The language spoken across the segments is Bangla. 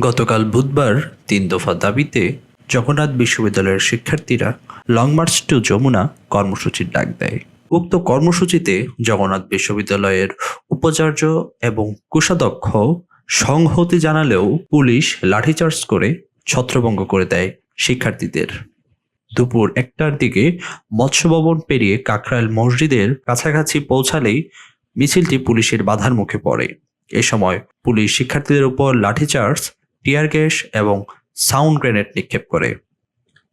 গতকাল বুধবার তিন দফা দাবিতে জগন্নাথ বিশ্ববিদ্যালয়ের শিক্ষার্থীরা লং মার্চ টু যমুনা কর্মসূচির ডাক দেয়। উক্ত কর্মসূচিতে জগন্নাথ বিশ্ববিদ্যালয়ের উপাচার্য এবং কোষাধ্যক্ষ সংহতি জানালেও পুলিশ লাঠিচার্জ করে ছত্রভঙ্গ করে দেয় শিক্ষার্থীদের। দুপুর একটার দিকে মৎস্য ভবন পেরিয়ে কাকরাইল মসজিদের কাছাকাছি পৌঁছালেই মিছিলটি পুলিশের বাধার মুখে পড়ে। এ সময় পুলিশ শিক্ষার্থীদের উপর লাঠিচার্জ টিয়ার গ্যাস এবং সাউন্ড গ্রেনেড নিক্ষেপ করে।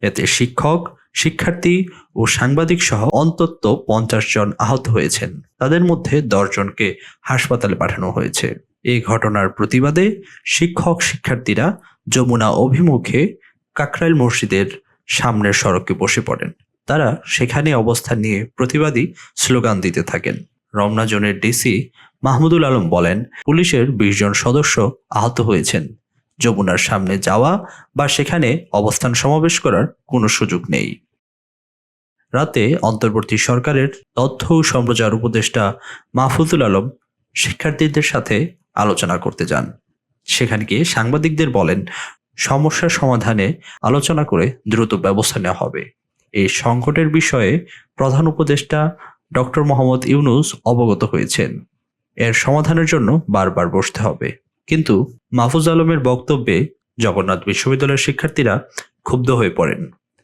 এতে শিক্ষক, শিক্ষার্থী ও সাংবাদিক সহ অন্তত পঞ্চাশ জন আহত হয়েছেন। তাদের মধ্যে জনকে হাসপাতালে পাঠানো হয়েছে। এই ঘটনার প্রতিবাদে শিক্ষক, শিক্ষার্থীরা যমুনা অভিমুখে কাকরাইল মসজিদের সামনের সড়কে বসে পড়েন। তারা সেখানে অবস্থান নিয়ে প্রতিবাদী স্লোগান দিতে থাকেন। রমনা জোনের ডিসি মাহমুদুল আলম বলেন, পুলিশের বিশ জন সদস্য আহত হয়েছেন। যমুনার সামনে যাওয়া বা সেখানে অবস্থান সমাবেশ করার কোনো সুযোগ নেই। রাতে অন্তর্বর্তী সরকারের তথ্য ও সম্প্রচার উপদেষ্টা মাহফুজুল আলম শিক্ষার্থীদের সাথে আলোচনা করতে যান। সেখানে গিয়ে সাংবাদিকদের বলেন সমস্যার সমাধানে আলোচনা করে দ্রুত ব্যবস্থা নেওয়া হবে। এই সংকটের বিষয়ে প্রধান উপদেষ্টা ডক্টর মোহাম্মদ ইউনুস অবগত হয়েছেন। এর সমাধানের জন্য বারবার বসতে হবে। কিন্তু মাহফুজ আলমের বক্তব্যে জগন্নাথ বিশ্ববিদ্যালয়ের শিক্ষার্থীরা ক্ষুব্ধ হয়ে পড়েন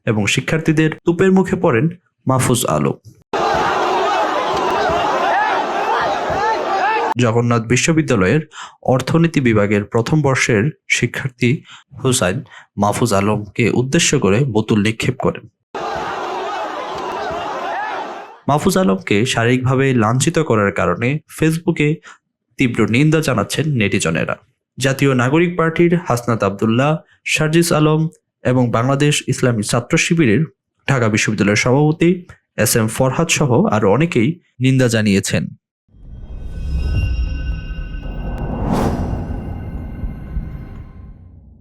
এবং শিক্ষার্থীদের তুপের মুখে পড়েন মাহফুজ আলম। জগন্নাথ বিশ্ববিদ্যালয়ের অর্থনীতি বিভাগের প্রথম বর্ষের শিক্ষার্থী হুসাইন মাহফুজ আলমকে উদ্দেশ্য করে বোতল নিক্ষেপ করেন। মাহফুজ আলমকে শারীরিকভাবে লাঞ্ছিত করার কারণে ফেসবুকে তীব্র নিন্দা জানাচ্ছেন নেটিজনেরা। জাতীয় নাগরিক পার্টির হাসনাত আবদুল্লাহ, শারজিস আলম এবং বাংলাদেশ ইসলামী ছাত্র শিবিরের ঢাকা বিশ্ববিদ্যালয়ের সভাপতি এস এম ফরহাদ সহ আরও অনেকেই নিন্দা জানিয়েছেন।